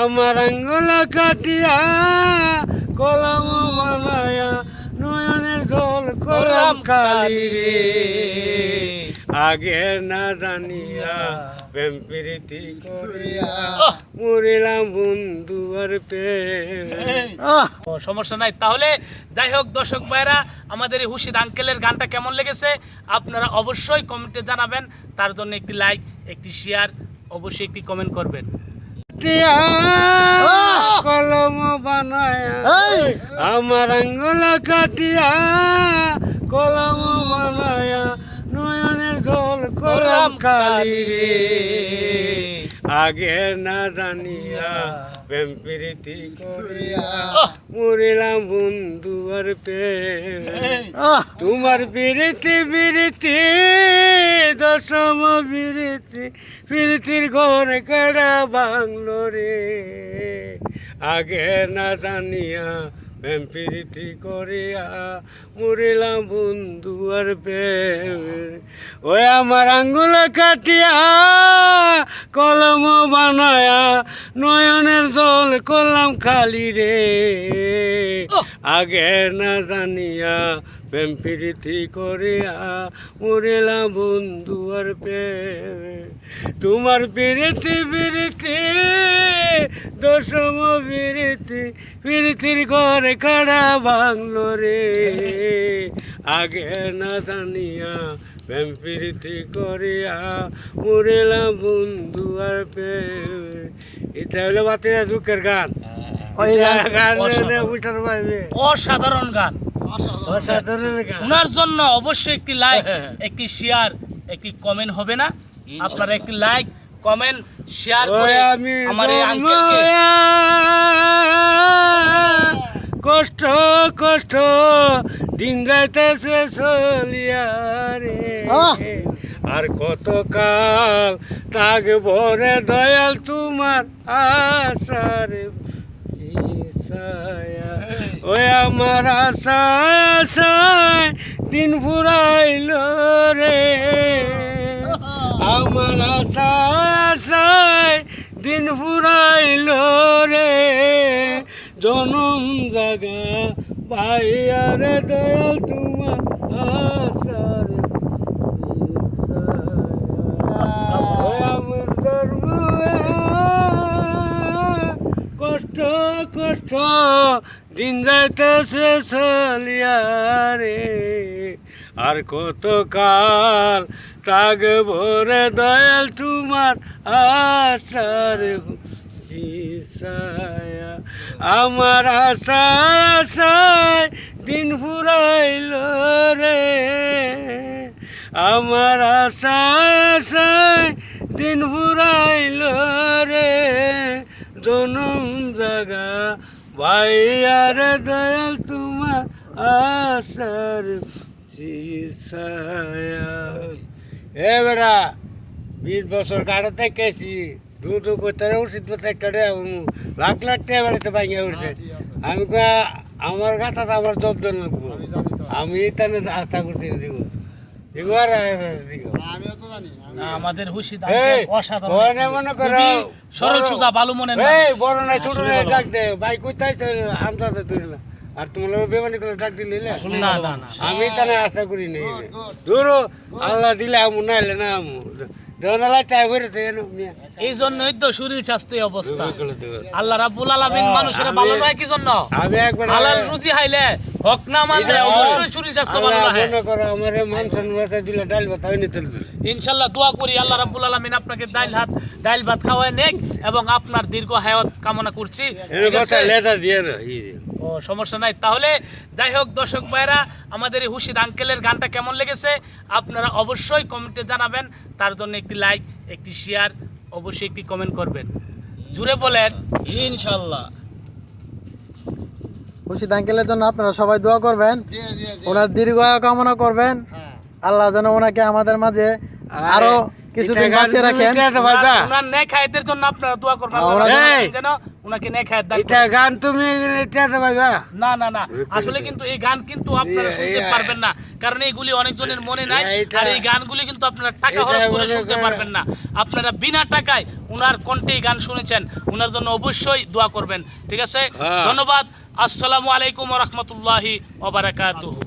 আমার আঙ্গুল কাটিয়া কলম বানায়া নয়নের জল কলম কালি রে। আগে না জানিয়া প্রেম প্রীতি করিয়া মরিলাম বন্ধু আর আহ। সমস্যা নাই। তাহলে যাই হোক দর্শক ভাইরা আমাদের এই হুশিদ আঙ্কেলের গানটা কেমন লেগেছে আপনারা অবশ্যই কমেন্টে জানাবেন। তার জন্য একটি লাইক একটি শেয়ার অবশ্যই একটি কমেন্ট করবেন। কাটিয়া কলম বানায়। আমার আঙ্গুল কাটিয়া কলম বানায়। নয়নের জল কলম কালি রে। আগে না জানিয়া প্রেম প্রীতি করিয়া মরিলাম বন্ধু আর প্রেম। তোমার বিরতি বিরতি দশম বিরতি বিরতির ঘর কেড়া বাংলো রে। আগে না জানিয়া প্রেম প্রীতি করিয়া মরিলাম বন্ধু আর প্রেম। ওই আমার আঙ্গুল কাটিয়া কলম বানায়া নয়নের জল করলাম খালি রে। আগে না জানিয়া প্রেম প্রীতি করিয়া মরিলাম বন্ধু আর প্রেম। তোমার প্রীতি প্রীতি দশম প্রীতি প্রীতির ঘর খাড়া বাংলো রে? আগে না জানিয়া প্রেম প্রীতি করিয়া মরিলাম বন্ধু আর প্রেম। এটা হলো বাতিরা দুঃখের গান। গান- গান অসাধারণ। গান। অসাধারণ। গান। ওনার জন্য অবশ্যই একটি লাইক একটি শেয়ার একটি কমেন্ট হবে না। আপনারা একটি লাইক কমেন্ট শেয়ার করে আমি আমার এই আঙ্কেলকে। কষ্ট কষ্ট দিন যাইতেছে চলিয়া রে। আর কত কাল তাগ ভরে দয়াল তোমার আশার ওই আমার আশায় দিন ফুরাইল রে। আমার আশায় দিন ফুরাইল রে জনম জাগা ভাইয়ার দয়াল তোমার কষ্ট কষ্ট দিন যাইতেছে চলিয়া রে। আর কত কাল তাগ ভরে দয়াল তোমার আশার ছায়া আমার আশায় দিন ফুরাইল রে। আমার আশায় দিন ফুরাইল রে। জনম জাগা ভাইয়ার দয়াল তোমার আশার এ বেড়া বিশ বছর কাটাতে কেছি দুধ করতে উচিত কাটে লাখ লাখ টাকা বেড়াতে পাই উঠছে। আমি কয়া আমার গাটা আমার জব্দ লাগবো। আমি তাহলে আশা করতে দিব। আমাদের মনে সরল সুজা ভালো মনের বড় নাই ছোট নাই ভালো। ডাক দে। ভাই কোথায় আমটা তুই আর তোমার বেমানি করে ডাক দিলে না? না না আমি তাহলে আশা করি নেই। দূর আল্লাহ দিলে আমু না আমু। দেওয়ালা চাই এই জন্যই তো শরীর স্বাস্থ্য অবস্থা। আল্লাহ রাবুল আলমিন মানুষের ভালো নয় কি জন্য? আমি একবার হালাল রুজি খাইলে হক না মানলে অবশ্যই মনে করো আমার মান সম্মান দিলে ডাল ভাত হয়নি তেল দিলে ইনশাল্লাহ দোয়া করি আল্লাহ রাব্বুল আলামিন আপনাকে ডাইল হাত ডাইল ভাত খাওয়ায় নেক এবং আপনার দীর্ঘ হায়াত কামনা করছি। দিয়ে। ও সমস্যা নাই। তাহলে যাই হোক দর্শক ভাইরা আমাদের এই হুশিদ আঙ্কেলের গানটা কেমন লেগেছে আপনারা অবশ্যই কমেন্টে জানাবেন। তার জন্য একটি লাইক একটি শেয়ার অবশ্যই একটি কমেন্ট করবেন। জুড়ে বলেন। ইনশাল্লাহ। খুশিদ আঙ্কেলের জন্য আপনারা সবাই দোয়া করবেন। জি জি জি। ওনার দীর্ঘ আয়ু কামনা করবেন। হ্যাঁ। আল্লাহ যেন ওনাকে আমাদের মাঝে আরও কিছুদিন বাঁচিয়ে রাখেন। ইতিহাসে পাইবা। ওনার নেক হায়াতের জন্য আপনারা দোয়া করবেন! যেন ওনাকে দান এটা গান তুমি পাইবা না না না। আসলে কিন্তু এই গান কিন্তু আপনারা শুনতে পারবেন না। কারণ এইগুলি অনেকজনের মনে নাই আর এই গানগুলি কিন্তু আপনারা টাকা খরচ করে শুনতে পারবেন না। আপনারা বিনা টাকায় উনার কণ্ঠে গান শুনেছেন। উনার জন্য অবশ্যই দোয়া করবেন। ঠিক আছে? হ্যাঁ। ধন্যবাদ। আসসালামু আলাইকুম রহমতুল্লাহি ওবারাকাতুহু